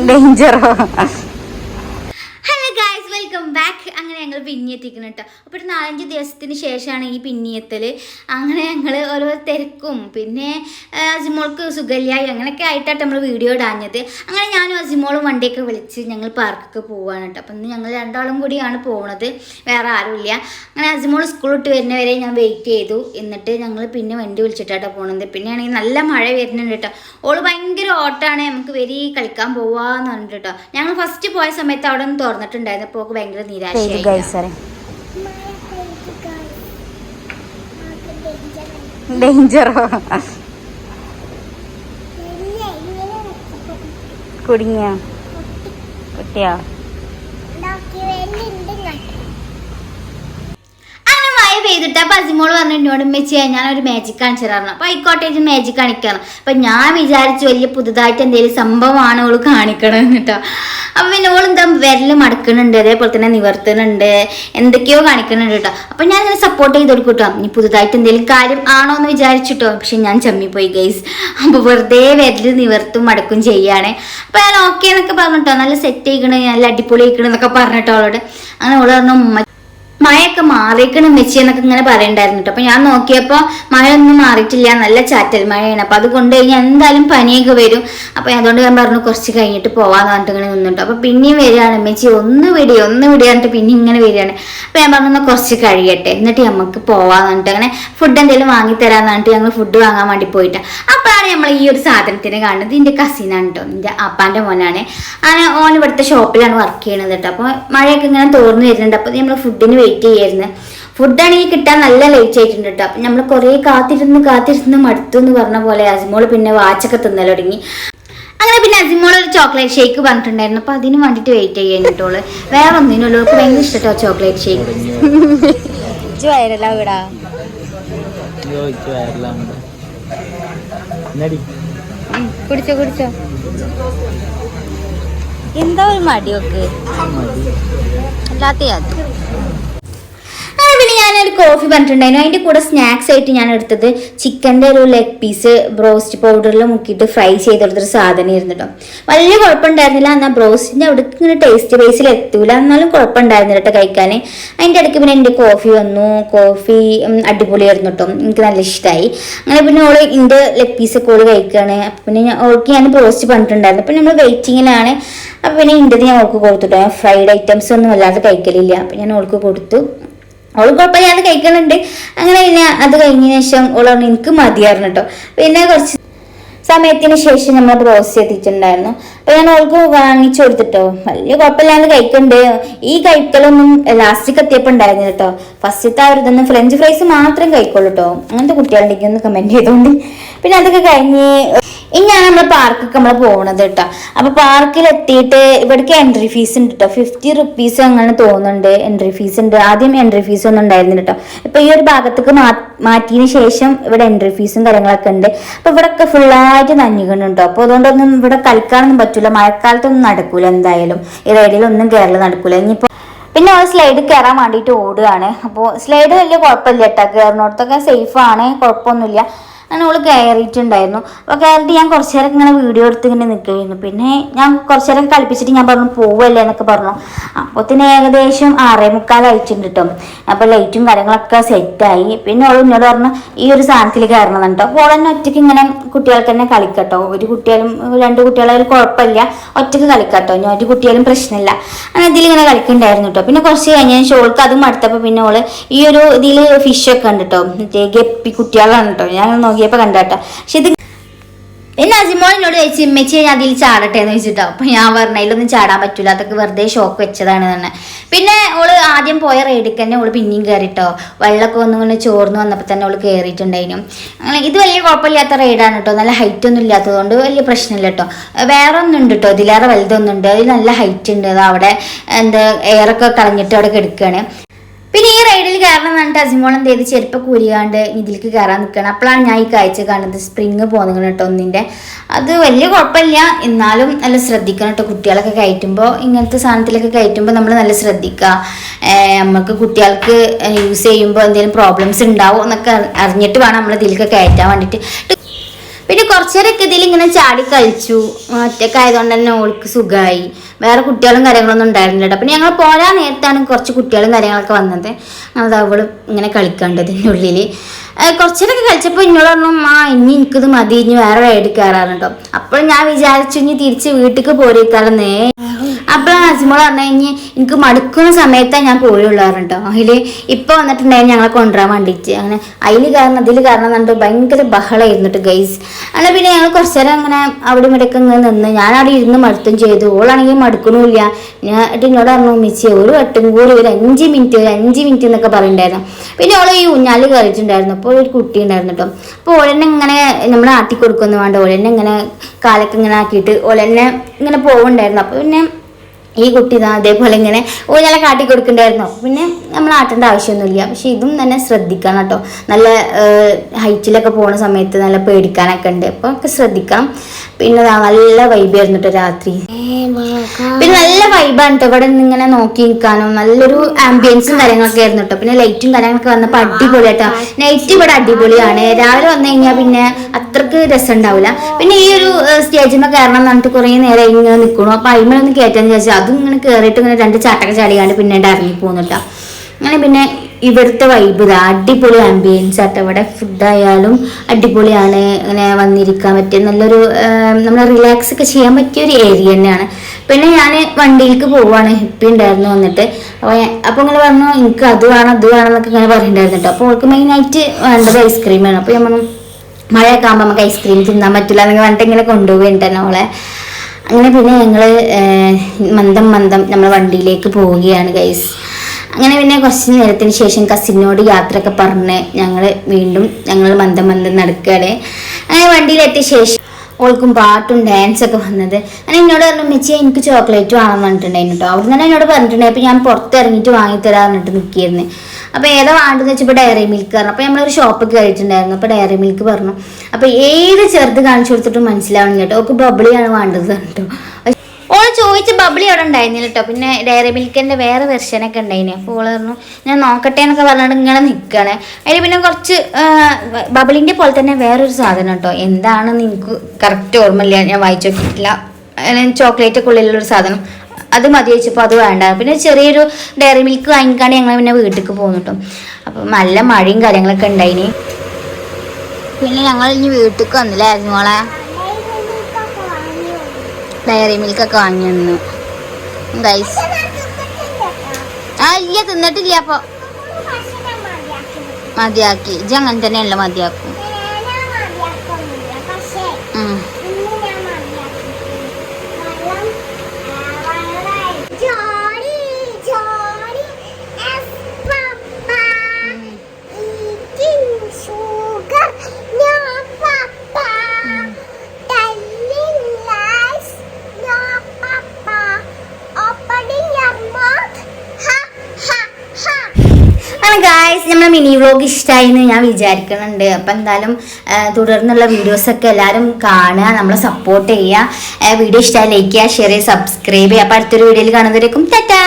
ഡേഞ്ചറോ hello guys welcome back അങ്ങനെ ഞങ്ങൾ പിന്നിയെത്തിക്കണം കേട്ടോ അപ്പോൾ ഒരു നാലഞ്ച് ദിവസത്തിന് ശേഷമാണ് ഈ പിന്നിയെത്തൽ അങ്ങനെ ഞങ്ങൾ ഓരോ തിരക്കും. പിന്നെ അജിമോൾക്ക് സുഖല്യായി അങ്ങനെയൊക്കെ ആയിട്ടാണ് നമ്മൾ വീഡിയോ ഇടാഞ്ഞത്. അങ്ങനെ ഞാനും അജിമോളും വണ്ടിയൊക്കെ വിളിച്ച് ഞങ്ങൾ പാർക്കൊക്കെ പോവുകയാണ് കേട്ടോ. അപ്പം ഇന്ന് ഞങ്ങൾ രണ്ടാളും കൂടിയാണ് പോകുന്നത് വേറെ ആരുമില്ല അങ്ങനെ അജിമോൾ സ്കൂൾ വിട്ട് വരുന്നവരെ ഞാൻ വെയിറ്റ് ചെയ്തു. എന്നിട്ട് ഞങ്ങൾ പിന്നെ വണ്ടി വിളിച്ചിട്ടാട്ടോ പോണത്. പിന്നെ ആണെങ്കിൽ നല്ല മഴ വരുന്നുണ്ട് കേട്ടോ. ഓൾ ഭയങ്കര ഓട്ടാണ്. നമുക്ക് വരി കളിക്കാൻ പോവാന്ന് പറഞ്ഞിട്ട് കേട്ടോ. ഞങ്ങൾ ഫസ്റ്റ് പോയ സമയത്ത് അവിടെ നിന്ന് തുറന്നിട്ടുണ്ടായിരുന്നു. അപ്പോൾ ഭയങ്കര നിരാശയായി ഗൈസറെ ഡേഞ്ചറോ കുടുങ്ങിയ? കുട്ടിയോ? പെയ്തിട്ട് അപ്പൊ അസിമോൾ പറഞ്ഞു എന്നോട് ഞാൻ ഒരു മാജിക് കാണിച്ചു തരാറുണ്ട് അപ്പൊ ആയിക്കോട്ടെ ഇത് മാജിക് കാണിക്കണം. അപ്പൊ ഞാൻ വിചാരിച്ചു വലിയ പുതുതായിട്ട് എന്തെങ്കിലും സംഭവമാണ് അവൾ കാണിക്കണം കേട്ടോ. അപ്പൊ പിന്നെ ഓൾ എന്താ വിരൽ മടക്കുന്നുണ്ട് അതേപോലെ തന്നെ നിവർത്തുന്നുണ്ട് എന്തൊക്കെയോ കാണിക്കുന്നുണ്ട് കേട്ടോ അപ്പൊ ഞാൻ ഇങ്ങനെ സപ്പോർട്ട് ചെയ്ത് കൊടുക്കും ഇനി പുതുതായിട്ട് എന്തെങ്കിലും കാര്യം ആണോ എന്ന് വിചാരിച്ചിട്ടോ. പക്ഷെ ഞാൻ ചമ്മിപ്പോയി ഗൈസ് അപ്പൊ വെറുതെ വിരൽ നിവർത്തും മടക്കും ചെയ്യാണ്. അപ്പൊ ഞാൻ ഓക്കെ എന്നൊക്കെ പറഞ്ഞിട്ടോ. നല്ല സെറ്റ് ചെയ്യണേ നല്ല അടിപൊളി ആയിക്കണെന്നൊക്കെ പറഞ്ഞിട്ടോ അവളോട് അങ്ങനെ ഓൾ പറഞ്ഞു ഉമ്മ മഴയൊക്കെ മാറിയിക്കണം മെച്ചി എന്നൊക്കെ ഇങ്ങനെ പറയണ്ടായിരുന്നു കേട്ടോ അപ്പൊ ഞാൻ നോക്കിയപ്പോ മഴയൊന്നും മാറിയിട്ടില്ല. നല്ല ചാറ്റൽ മഴയാണ്. അപ്പൊ അത് കൊണ്ട് കഴിഞ്ഞാൽ എന്തായാലും പനിയൊക്കെ വരും. അപ്പൊ അതുകൊണ്ട് ഞാൻ പറഞ്ഞു കുറച്ച് കഴിഞ്ഞിട്ട് പോവാന്ന് പറഞ്ഞിട്ട് ഇങ്ങനെ നിന്നിട്ടോ അപ്പൊ പിന്നെയും വരികയാണ് മെച്ചി. ഒന്ന് വിടി ഒന്ന് വിടി പറഞ്ഞിട്ട് പിന്നെ ഇങ്ങനെ വരികയാണ്. അപ്പൊ ഞാൻ പറഞ്ഞു കുറച്ച് കഴിയട്ടെ. എന്നിട്ട് നമുക്ക് പോവാന്ന് പറഞ്ഞിട്ട് അങ്ങനെ ഫുഡ് എന്തെങ്കിലും വാങ്ങി തരാന്ന് പറഞ്ഞിട്ട് ഞങ്ങൾ ഫുഡ് വാങ്ങാൻ വേണ്ടി പോയിട്ട്. അപ്പോഴാണ് നമ്മൾ ഈ ഒരു സാധനത്തിനെ കാണുന്നത്. ഇതിന്റെ കസിനാണ് കേട്ടോ എന്റെ അപ്പാന്റെ മോനാണ്. അങ്ങനെ ഓൺ ഇവിടുത്തെ ഷോപ്പിലാണ് വർക്ക് ചെയ്യണത് കേട്ടോ അപ്പൊ മഴയൊക്കെ ഇങ്ങനെ തോർന്നു വരുന്നുണ്ട്. അപ്പൊ നമ്മൾ ഫുഡിന് വെയിറ്റ് ചെയ്യായിരുന്നു. ഫുഡാണെങ്കിൽ കിട്ടാൻ നല്ല ലേറ്റ് ആയിട്ടുണ്ട് കേട്ടോ അപ്പം നമ്മൾ കുറേ കാത്തിരുന്ന് കാത്തിരുന്ന് മടുത്തു എന്ന് പറഞ്ഞ പോലെ അസിമോൾ പിന്നെ വാച്ചൊക്കെ തിന്നൽ തുടങ്ങി. അങ്ങനെ പിന്നെ അസിമോൾ ഒരു ചോക്ലേറ്റ് ഷേക്ക് പറഞ്ഞിട്ടുണ്ടായിരുന്നു. അപ്പൊ അതിന് വേണ്ടിട്ട് വെയിറ്റ് ചെയ്യാൻ കേട്ടോൾ വേറെ ഒന്നിനുള്ളൂ അവൾക്ക് ഭയങ്കര ഇഷ്ടട്ടോ ചോക്ലേറ്റ് ഷേക്ക് കുടിച്ചോ കുടിച്ചോ. എന്താ ഒരു മടിയൊക്കെ അല്ലാത്ത ഞാനൊരു കോഫി പറഞ്ഞിട്ടുണ്ടായിരുന്നു. അതിന്റെ കൂടെ സ്നാക്സ് ആയിട്ട് ഞാൻ എടുത്തത് ചിക്കന്റെ ഒരു ലെഗ് പീസ് ബ്രോസ്റ്റ് പൗഡറിൽ മുക്കിയിട്ട് ഫ്രൈ ചെയ്തെടുത്തൊരു സാധനമായിരുന്നു കേട്ടോ വലിയ കുഴപ്പമുണ്ടായിരുന്നില്ല. എന്നാൽ ബ്രോസ്റ്റിന്റെ അവിടെ ഇങ്ങനെ ടേസ്റ്റ് ബേസിൽ എത്തൂല. എന്നാലും കുഴപ്പമുണ്ടായിരുന്നില്ല കേട്ടോ കഴിക്കാൻ അതിന്റെ ഇടയ്ക്ക് പിന്നെ എന്റെ കോഫി വന്നു. കോഫി അടിപൊളിയായിരുന്നു കേട്ടോ എനിക്ക് നല്ല ഇഷ്ടമായി അങ്ങനെ പിന്നെ ഓൾ എന്റെ ലെഗ് പീസ് ഒക്കെ ഓൾ കഴിക്കുകയാണ് പിന്നെ ഞാൻ ഓൾക്ക് ഞാൻ ബ്രോസ്റ്റ് പറഞ്ഞിട്ടുണ്ടായിരുന്നു. അപ്പം നമ്മൾ വെയിറ്റിങ്ങിലാണ് അപ്പം പിന്നെ ഇന്റത് ഞാൻ ഓൾക്ക് കൊടുത്തു കേട്ടോ ഫ്രൈഡ് ഐറ്റംസ് ഒന്നും അല്ലാതെ കഴിക്കലില്ല. അപ്പം ഞാൻ ഓൾക്ക് കൊടുത്തു. അവൾ കുഴപ്പമില്ലാതെ കഴിക്കണുണ്ട്. അങ്ങനെ പിന്നെ അത് കഴിഞ്ഞതിന് ശേഷം ഓൾ പറഞ്ഞു എനിക്ക് മതിയായിരുന്നു കേട്ടോ പിന്നെ കുറച്ച് സമയത്തിന് ശേഷം നമ്മൾ റോസ് എത്തിച്ചിട്ടുണ്ടായിരുന്നു. അപ്പൊ ഞാൻ ഓൾക്ക് വാങ്ങിച്ചു കൊടുത്തിട്ടോ. വലിയ കുഴപ്പമില്ലാണ്ട് കഴിക്കണ്ട്. ഈ കഴിക്കലൊന്നും ലാസ്റ്റിക്ക് എത്തിയപ്പോൾ ഉണ്ടായിരുന്നു കേട്ടോ ഫസ്റ്റത്തെ ആ ഒരു ഇതൊന്നും ഫ്രഞ്ച് ഫ്രൈസ് മാത്രം കഴിക്കുള്ളൂ കേട്ടോ അങ്ങനത്തെ കുട്ടികളുണ്ടെങ്കിൽ ഒന്ന് കമന്റ് ചെയ്തോണ്ട്. പിന്നെ അതൊക്കെ കഴിഞ്ഞ് ഇനിയാണ് നമ്മൾ പാർക്കൊക്കെ നമ്മൾ പോകുന്നത് കേട്ടോ അപ്പൊ പാർക്കിൽ എത്തിയിട്ട് ഇവിടേക്ക് എൻട്രി ഫീസ് ഉണ്ട് കേട്ടോ ഫിഫ്റ്റി റുപ്പീസ് അങ്ങനെ തോന്നുന്നുണ്ട് എൻട്രി ഫീസ് ഉണ്ട്. ആദ്യം എൻട്രി ഫീസ് ഒന്നും ഉണ്ടായിരുന്നില്ല കേട്ടോ ഇപ്പൊ ഈ ഒരു ഭാഗത്തേക്ക് മാറ്റിയതിനു ശേഷം ഇവിടെ എൻട്രി ഫീസും കാര്യങ്ങളൊക്കെ ഉണ്ട്. അപ്പൊ ഇവിടെ ഒക്കെ ഫുള്ളായിട്ട് നനഞ്ഞിക്കുന്നുണ്ടോ അപ്പൊ അതുകൊണ്ടൊന്നും ഇവിടെ കളിക്കാനൊന്നും പറ്റൂല. മഴക്കാലത്തൊന്നും നടക്കൂല എന്തായാലും. ഈ റൈഡിലൊന്നും കേരളം നടക്കൂല. ഇനിയിപ്പോ പിന്നെ അവൾ സ്ലൈഡ് കയറാൻ വേണ്ടിയിട്ട് ഓടുകയാണ് അപ്പോൾ സ്ലൈഡ് വലിയ കുഴപ്പമില്ല കേട്ടോ കയറുന്നിടത്തൊക്കെ സേഫ് ആണ്. കുഴപ്പമൊന്നുമില്ല. അങ്ങനെ ഓൾ കയറിയിട്ടുണ്ടായിരുന്നു. അപ്പോൾ കയറിയിട്ട് ഞാൻ കുറച്ച് നേരം ഇങ്ങനെ വീഡിയോ എടുത്ത് ഇങ്ങനെ നിൽക്കുകയായിരുന്നു. പിന്നെ ഞാൻ കുറച്ച് നേരം കളിപ്പിച്ചിട്ട് ഞാൻ പറഞ്ഞു പോവല്ലേ എന്നൊക്കെ പറഞ്ഞു. അപ്പോൾ തന്നെ ഏകദേശം ആറേ മുക്കാലായിട്ടുണ്ട് കേട്ടോ അപ്പോൾ ലൈറ്റും കാര്യങ്ങളൊക്കെ സെറ്റായി പിന്നെ അവൾ എന്നോട് പറഞ്ഞു ഈ ഒരു സാധനത്തിൽ കയറണം കേട്ടോ അപ്പോൾ തന്നെ ഒറ്റയ്ക്ക് ഇങ്ങനെ കുട്ടികൾക്ക് തന്നെ കളിക്കട്ടോ ഒരു കുട്ടിയാലും രണ്ട് കുട്ടികളായാലും കുഴപ്പമില്ല. ഒറ്റയ്ക്ക് കളിക്കട്ടോ ഞാൻ ഒരു കുട്ടിയാലും പ്രശ്നമില്ല. അങ്ങനെ ഇതിൽ ഇങ്ങനെ കളിക്കണ്ടായിരുന്നു കേട്ടോ പിന്നെ കുറച്ച് കഴിഞ്ഞ ഷോൾക്ക് അതും അടുത്തപ്പോൾ പിന്നെ അവൾ ഈ ഒരു ഇതിൽ ഫിഷൊക്കെ ഉണ്ട് കേട്ടോ മറ്റേ ഗപ്പി കുട്ടികളാണ് കേട്ടോ ഞാൻ നോക്കിയപ്പോൾ കണ്ടാട്ടോ. പക്ഷെ ഇത് പിന്നെ അജിമോളിനോട് ചോദിച്ചു ഇമ്മച്ചി ഞാൻ അതിൽ ചാടട്ടെ എന്ന് വെച്ചിട്ടോ അപ്പൊ ഞാൻ പറഞ്ഞ അതിലൊന്നും ചാടാൻ പറ്റൂല. അതൊക്കെ വെറുതെ ഷോക്ക് വെച്ചതാണ് തന്നെ പിന്നെ ഓൾ ആദ്യം പോയ റൈഡിൽ തന്നെ ഓൾ പിന്നെയും കയറിട്ടോ വെള്ളമൊക്കെ ഒന്നും ഇങ്ങനെ ചോർന്ന് വന്നപ്പോൾ തന്നെ ഓൾ കയറിയിട്ടുണ്ടായിരുന്നു അങ്ങനെ ഇത് വലിയ കുഴപ്പമില്ലാത്ത റൈഡാണ് കേട്ടോ. നല്ല ഹൈറ്റ് ഒന്നും ഇല്ലാത്തതുകൊണ്ട് വലിയ പ്രശ്നമില്ല കേട്ടോ. വേറെ ഒന്നും ഉണ്ട് കേട്ടോ. ഇതിലേറെ വലുതൊന്നുണ്ട് അതിൽ നല്ല ഹൈറ്റ് ഉണ്ട്. അത് അവിടെ എന്താ എയറൊക്കെ കളഞ്ഞിട്ട് അവിടെ കിടക്കുകയാണ് പിന്നെ ഈ റൈഡിൽ കയറണം എന്ന് പറഞ്ഞിട്ട് അസിമോൾ എന്ത് ചെയ്ത്? ചെരുപ്പ് കൂരിയാണ്ട് ഇതിലേക്ക് കയറാൻ നിൽക്കണം അപ്പോഴാണ് ഞാൻ ഈ കാഴ്ച കാണുന്നത്. സ്പ്രിങ് പോകുന്നത് കേട്ടോ ഒന്നിന്റെ അത് വലിയ കുഴപ്പമില്ല. എന്നാലും നല്ല ശ്രദ്ധിക്കണം കേട്ടോ. കുട്ടികളൊക്കെ കയറ്റുമ്പോൾ ഇങ്ങനത്തെ സാധനത്തിലൊക്കെ കയറ്റുമ്പോൾ നമ്മൾ നല്ല ശ്രദ്ധിക്കുക. നമുക്ക് കുട്ടികൾക്ക് യൂസ് ചെയ്യുമ്പോൾ എന്തെങ്കിലും പ്രോബ്ലംസ് ഉണ്ടാവും എന്നൊക്കെ അറിഞ്ഞിട്ട് വേണം നമ്മൾ ഇതിലേക്ക് കയറ്റാൻ വേണ്ടിയിട്ട്. പിന്നെ കുറച്ചു നേരമൊക്കെ ഇതിൽ ഇങ്ങനെ ചാടി കളിച്ചു. ഒറ്റക്കായതുകൊണ്ട് തന്നെ ഓൾക്ക് സുഖമായി വേറെ കുട്ടികളും കാര്യങ്ങളൊന്നും ഉണ്ടായിരുന്നില്ല പിന്നെ ഞങ്ങൾ പോരാൻ നേരത്താണ് കുറച്ച് കുട്ടികളും കാര്യങ്ങളൊക്കെ വന്നത്. അത് അവൾ ഇങ്ങനെ കളിക്കണ്ടത് എന്റെ ഉള്ളിൽ കുറച്ചേരൊക്കെ കളിച്ചപ്പോൾ ഇന്നോട് പറഞ്ഞു ആ ഇനി എനിക്കിത് മതി. ഇനി വേറെ റൈഡ് കയറാറുണ്ടോ അപ്പോൾ ഞാൻ വിചാരിച്ചു ഇനി തിരിച്ച് വീട്ടിലേക്ക് പോരേക്കാളെന്നേ അപ്പോഴാണ് അസിമോൾ പറഞ്ഞു കഴിഞ്ഞ് എനിക്ക് മടുക്കുന്ന സമയത്താണ് ഞാൻ പോയുള്ളൂ കേട്ടോ അതിൽ ഇപ്പോൾ വന്നിട്ടുണ്ടായിരുന്നു ഞങ്ങളെ കൊണ്ടുവരാൻ വേണ്ടിയിട്ട്. അങ്ങനെ അതിൽ കാരണം അതിൽ കാരണം എന്നിട്ട് ഭയങ്കര ബഹളമായിരുന്നു കേട്ടോ ഗൈസ് അങ്ങനെ പിന്നെ ഞങ്ങൾ കുറച്ച് നേരം അങ്ങനെ അവിടെ ഇവിടെയൊക്കെ ഇങ്ങനെ നിന്ന്. ഞാൻ അവിടെ ഇരുന്ന് മടുത്തും ചെയ്തു. ഓളാണെങ്കിൽ മടുക്കണമില്ല ഞാൻ എന്നോട് പറഞ്ഞു മിച്ചി ഒരു വട്ടം കൂടി ഒരു അഞ്ച് മിനിറ്റ് ഒരു അഞ്ച് മിനിറ്റ് എന്നൊക്കെ പറയുന്നുണ്ടായിരുന്നു പിന്നെ ഓളെ ഈ ഊഞ്ഞാൽ കയറിയിട്ടുണ്ടായിരുന്നു. അപ്പോൾ ഒരു കുട്ടി ഉണ്ടായിരുന്നു കേട്ടോ അപ്പോൾ ഓളെന്നെ ഇങ്ങനെ നമ്മൾ ആട്ടി കൊടുക്കൊന്നും വേണ്ട ഓളെന്നെ ഇങ്ങനെ കാലൊക്കെ ഇങ്ങനെ ആക്കിയിട്ട് ഓളെന്നെ ഇങ്ങനെ പോവുണ്ടായിരുന്നു. അപ്പോൾ പിന്നെ ഈ കുട്ടി ഇതാ അതേപോലെ ഇങ്ങനെ ഊഞ്ഞാലെ കാട്ടി കൊടുക്കണ്ടായിരുന്നു? പിന്നെ നമ്മൾ ആട്ടേണ്ട ആവശ്യമൊന്നുമില്ല. പക്ഷെ ഇതും തന്നെ ശ്രദ്ധിക്കണം കേട്ടോ. നല്ല ഹൈറ്റിലൊക്കെ പോകുന്ന സമയത്ത് നല്ല പേടിക്കാനൊക്കെ ഉണ്ട്. അപ്പോൾ ഒക്കെ ശ്രദ്ധിക്കണം. പിന്നെ നല്ല വൈബായിരുന്നു കേട്ടോ രാത്രി. പിന്നെ നല്ല വൈബാണ് കേട്ടോ ഇവിടെ ഇങ്ങനെ നോക്കി നിൽക്കാനും നല്ലൊരു ആംബിയൻസും കാര്യങ്ങളൊക്കെ ആയിരുന്നു കേട്ടോ പിന്നെ ലൈറ്റും കാര്യങ്ങളൊക്കെ വന്നപ്പോൾ അടിപൊളി കേട്ടോ നൈറ്റ് ഇവിടെ അടിപൊളിയാണ്. രാവിലെ വന്നു കഴിഞ്ഞാൽ പിന്നെ അത്രയ്ക്ക് രസം ഉണ്ടാവില്ല പിന്നെ ഈ ഒരു സ്റ്റേജിന്മേൽ കയറണം എന്ന് പറഞ്ഞിട്ട് കുറേ നേരം ഇങ്ങനെ നിൽക്കണു അപ്പൊ അതിമേലൊന്ന് കയറ്റാന്ന് വിചാരിച്ചാൽ അതും ഇങ്ങനെ കയറിയിട്ട് ഇങ്ങനെ രണ്ട് ചാട്ടൊക്കെ ചാടിയാണ്ട് പിന്നെ ഇറങ്ങി പോകുന്നുട്ടോ അങ്ങനെ പിന്നെ ഇവിടുത്തെ വൈബ് അടിപൊളി ആംബിയൻസ് ആട്ടോ. ഇവിടെ ഫുഡായാലും അടിപൊളിയാണ്. ഇങ്ങനെ വന്നിരിക്കാൻ പറ്റിയ നല്ലൊരു നമ്മൾ റിലാക്സ് ഒക്കെ ചെയ്യാൻ പറ്റിയ ഒരു ഏരിയ തന്നെയാണ്. പിന്നെ ഞാൻ വണ്ടിയിലേക്ക് പോവാണ്. ഹിപ്പി ഉണ്ടായിരുന്നു വന്നിട്ട്. അപ്പോൾ അപ്പോൾ ഇങ്ങനെ പറഞ്ഞു എനിക്ക് അത് വേണം അത് വേണം എന്നൊക്കെ ഇങ്ങനെ പറയുന്നുണ്ടായിരുന്നു അപ്പോൾ അവൾക്ക് മെയിനായിട്ട് വേണ്ടത് ഐസ്ക്രീമാണ്. അപ്പോൾ പറഞ്ഞു മഴയൊക്കെ ആകുമ്പോൾ നമുക്ക് ഐസ്ക്രീം തിന്നാൻ പറ്റില്ല എന്നൊക്കെ പറഞ്ഞിട്ട് ഇങ്ങനെ കൊണ്ടുപോയിട്ടാണ് അവളെ അങ്ങനെ പിന്നെ ഞങ്ങൾ മന്ദം മന്ദം നമ്മൾ വണ്ടിയിലേക്ക് പോവുകയാണ് ഗൈസ് അങ്ങനെ പിന്നെ കുറച്ച് നേരത്തിന് ശേഷം കസിനോട് യാത്രയൊക്കെ പറഞ്ഞ് ഞങ്ങൾ വീണ്ടും ഞങ്ങൾ മന്ദം മന്ദം നടക്കുകയാണ്. അങ്ങനെ വണ്ടിയിലെത്തിയ ശേഷം ഓൾക്കും പാട്ടും ഡാൻസൊക്കെ വന്നത്. അങ്ങനെ എന്നോട് പറഞ്ഞു മെച്ചി എനിക്ക് ചോക്ലേറ്റ് വാങ്ങാൻ പറഞ്ഞിട്ടുണ്ടായിരുന്നു കേട്ടോ അവിടെ തന്നെ എന്നോട് പറഞ്ഞിട്ടുണ്ടായി അപ്പോൾ ഞാൻ പുറത്ത് ഇറങ്ങിയിട്ട് വാങ്ങിത്തരാൻ പറഞ്ഞിട്ട് നിൽക്കിയിരുന്നു അപ്പോൾ ഏതാ വേണ്ടതെന്ന് വെച്ചപ്പോൾ ഡയറി മിൽക്ക് പറഞ്ഞു. അപ്പോൾ നമ്മളൊരു ഷോപ്പ് കയറിയിട്ടുണ്ടായിരുന്നു. അപ്പോൾ ഡയറി മിൽക്ക് പറഞ്ഞു. അപ്പോൾ ഏത് ചെറുത് കാണിച്ചു കൊടുത്തിട്ടും മനസ്സിലാവണം കേട്ടോ. ഓക്ക് ബബിളിയാണ് വേണ്ടത് കേട്ടോ. ഓൾ ചോദിച്ച ബബിളി അവിടെ ഉണ്ടായിരുന്നില്ല കേട്ടോ. പിന്നെ ഡയറി മിൽക്കിന്റെ വേറെ വെർഷനൊക്കെ ഉണ്ടായിന്. അപ്പോൾ ഓൾ പറഞ്ഞു ഞാൻ നോക്കട്ടെ എന്നൊക്കെ പറഞ്ഞിട്ട് ഇങ്ങനെ നിൽക്കുകയാണ് അതിൽ പിന്നെ കുറച്ച് ബബിളിന്റെ പോലെ തന്നെ വേറൊരു സാധനം കേട്ടോ. എന്താണെന്ന് എനിക്ക് കറക്റ്റ് ഓർമ്മയില്ല. ഞാൻ വായിച്ചു നോക്കിയിട്ടില്ല. ചോക്ലേറ്റ് ഒക്കെ ഉള്ളിലുള്ളൊരു സാധനം. അത് മതി വെച്ചപ്പോൾ അത് വേണ്ട. പിന്നെ ചെറിയൊരു ഡയറി മിൽക്ക് വാങ്ങിക്കാണ്ട് ഞങ്ങൾ പിന്നെ വീട്ടിലേക്ക് പോകുന്നു കേട്ടോ അപ്പം നല്ല മഴയും കാര്യങ്ങളൊക്കെ ഉണ്ടായിന് പിന്നെ ഞങ്ങൾ ഇനി വീട്ടിലേക്ക് വന്നില്ലായിരുന്നു മോളെ? ഡയറി മിൽക്കൊക്കെ വാങ്ങി വന്നു. ഗൈസ് ആ ഇല്ല തിന്നിട്ടില്ല അപ്പൊ. മതിയാക്കി. ഇജ് അങ്ങനെ തന്നെയല്ല മതിയാക്കും. അങ്ങനെ ഗായ്സ് നമ്മുടെ മിനി വ്ലോഗ് ഇഷ്ടമായി എന്ന് ഞാൻ വിചാരിക്കുന്നുണ്ട് അപ്പം എന്തായാലും തുടർന്നുള്ള വീഡിയോസൊക്കെ എല്ലാവരും കാണുക നമ്മളെ സപ്പോർട്ട് ചെയ്യുക. വീഡിയോ ഇഷ്ടമായി ലൈക്ക് ചെയ്യുക ഷെയർ ചെയ്യുക സബ്സ്ക്രൈബ് ചെയ്യുക. അപ്പം അടുത്തൊരു വീഡിയോയിൽ കാണുന്നവരേക്കും ടാറ്റാ